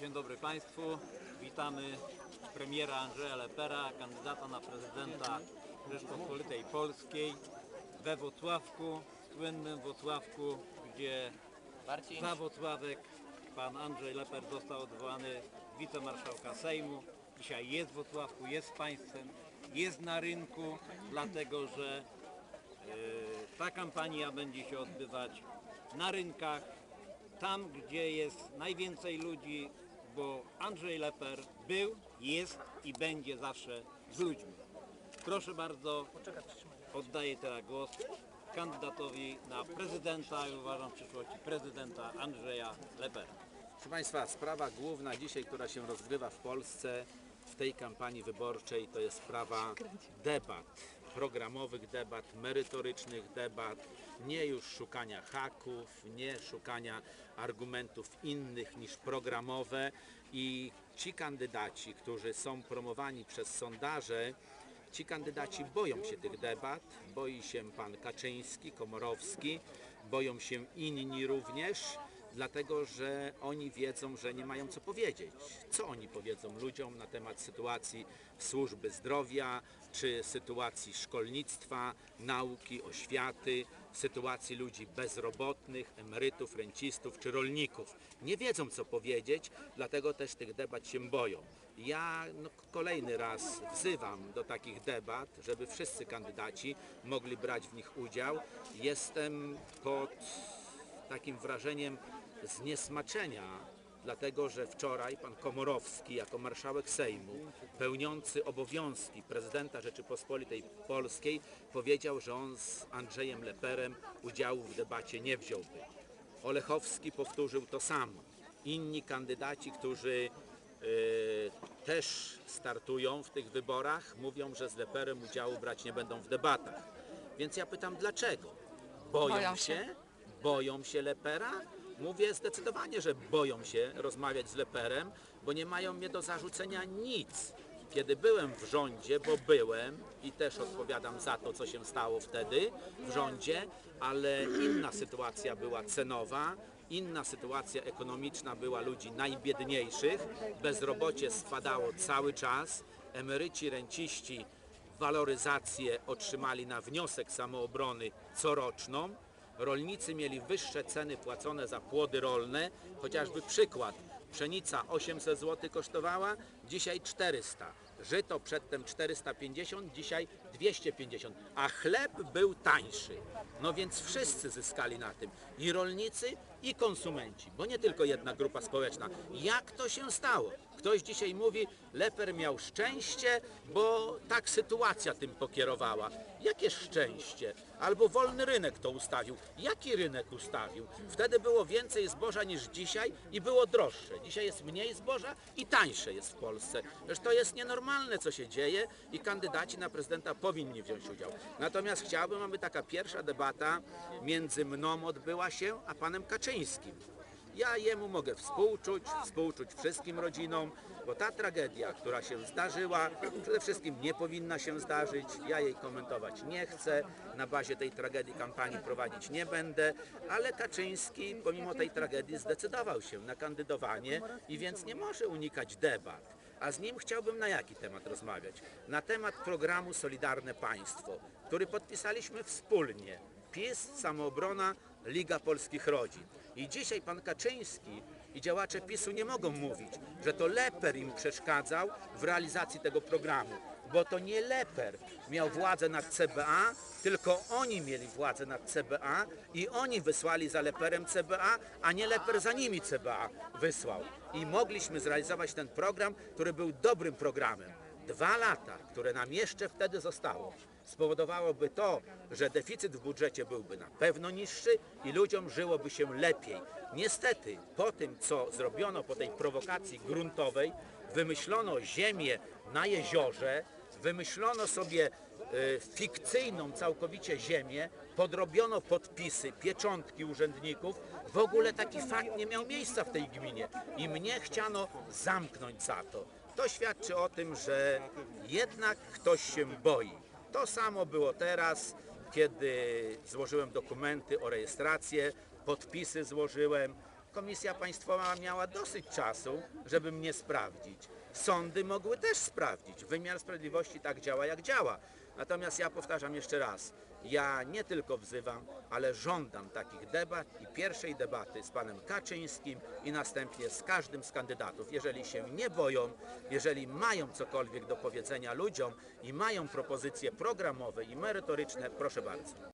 Dzień dobry Państwu. Witamy premiera Andrzeja Lepera, kandydata na prezydenta Rzeczpospolitej Polskiej we Włocławku, słynnym Włocławku, gdzie Marcin, za Włocławek pan Andrzej Leper został odwołany wicemarszałka Sejmu. Dzisiaj jest w Włocławku, jest państwem, jest na rynku, dlatego że e, ta kampania będzie się odbywać na rynkach, tam gdzie jest najwięcej ludzi, bo Andrzej Leper był, jest i będzie zawsze z ludźmi. Proszę bardzo, oddaję teraz głos kandydatowi na prezydenta i uważam w przyszłości prezydenta Andrzeja Lepera. Proszę Państwa, sprawa główna dzisiaj, która się rozgrywa w Polsce w tej kampanii wyborczej, to jest sprawa debat, programowych debat, merytorycznych debat, nie już szukania haków, nie szukania argumentów innych niż programowe. I ci kandydaci, którzy są promowani przez sondaże, Ci kandydaci boją się tych debat, boi się pan Kaczyński, Komorowski, boją się inni również, dlatego że oni wiedzą, że nie mają co powiedzieć. Co oni powiedzą ludziom na temat sytuacji służby zdrowia, czy sytuacji szkolnictwa, nauki, oświaty, sytuacji ludzi bezrobotnych, emerytów, rencistów czy rolników. Nie wiedzą co powiedzieć, dlatego też tych debat się boją. Ja no, kolejny raz wzywam do takich debat, żeby wszyscy kandydaci mogli brać w nich udział. Jestem pod takim wrażeniem zniesmaczenia, dlatego że wczoraj pan Komorowski jako marszałek Sejmu, pełniący obowiązki prezydenta Rzeczypospolitej Polskiej, powiedział, że on z Andrzejem Leperem udziału w debacie nie wziąłby. Olechowski powtórzył to samo. Inni kandydaci, którzy e, też startują w tych wyborach, mówią, że z Leperem udziału brać nie będą w debatach. Więc ja pytam, dlaczego? Boją, Boją się. Boją się Lepera? Mówię zdecydowanie, że boją się rozmawiać z Leperem, bo nie mają mnie do zarzucenia nic. Kiedy byłem w rządzie, bo byłem i też odpowiadam za to, co się stało wtedy w rządzie, ale inna sytuacja była cenowa, inna sytuacja ekonomiczna była ludzi najbiedniejszych, bezrobocie spadało cały czas, emeryci, renciści waloryzację otrzymali na wniosek samoobrony coroczną, rolnicy mieli wyższe ceny płacone za płody rolne, chociażby przykład, pszenica 800 zł kosztowała, dzisiaj 400. Żyto przedtem 450, dzisiaj 250, a chleb był tańszy. No więc wszyscy zyskali na tym, i rolnicy, i konsumenci, bo nie tylko jedna grupa społeczna. Jak to się stało? Ktoś dzisiaj mówi, Leper miał szczęście, bo tak sytuacja tym pokierowała. Jakie szczęście? Albo wolny rynek to ustawił. Jaki rynek ustawił? Wtedy było więcej zboża niż dzisiaj i było droższe. Dzisiaj jest mniej zboża i tańsze jest w Polsce. Przecież to jest nienormalne, co się dzieje i kandydaci na prezydenta powinni wziąć udział. Natomiast chciałbym, aby taka pierwsza debata między mną odbyła się, a panem Kaczyńskim. Ja jemu mogę współczuć, współczuć wszystkim rodzinom, bo ta tragedia, która się zdarzyła, przede wszystkim nie powinna się zdarzyć. Ja jej komentować nie chcę, na bazie tej tragedii kampanii prowadzić nie będę, ale Kaczyński pomimo tej tragedii zdecydował się na kandydowanie i więc nie może unikać debat. A z nim chciałbym na jaki temat rozmawiać? Na temat programu Solidarne Państwo, który podpisaliśmy wspólnie. PiS, Samoobrona, Liga Polskich Rodzin. I dzisiaj pan Kaczyński i działacze PiSu nie mogą mówić, że to Leper im przeszkadzał w realizacji tego programu, bo to nie Leper miał władzę nad CBA, tylko oni mieli władzę nad CBA i oni wysłali za Leperem CBA, a nie Leper za nimi CBA wysłał. I mogliśmy zrealizować ten program, który był dobrym programem. Dwa lata, które nam jeszcze wtedy zostało, spowodowałoby to, że deficyt w budżecie byłby na pewno niższy i ludziom żyłoby się lepiej. Niestety, po tym, co zrobiono po tej prowokacji gruntowej, wymyślono ziemię na jeziorze, wymyślono sobie e, fikcyjną całkowicie ziemię, podrobiono podpisy, pieczątki urzędników. W ogóle taki fakt nie miał miejsca w tej gminie i mnie chciano zamknąć za to. To świadczy o tym, że jednak ktoś się boi. To samo było teraz, kiedy złożyłem dokumenty o rejestrację, podpisy złożyłem, Komisja Państwowa miała dosyć czasu, żeby mnie sprawdzić. Sądy mogły też sprawdzić. Wymiar sprawiedliwości tak działa, jak działa. Natomiast ja powtarzam jeszcze raz, ja nie tylko wzywam, ale żądam takich debat i pierwszej debaty z panem Kaczyńskim i następnie z każdym z kandydatów. Jeżeli się nie boją, jeżeli mają cokolwiek do powiedzenia ludziom i mają propozycje programowe i merytoryczne, proszę bardzo.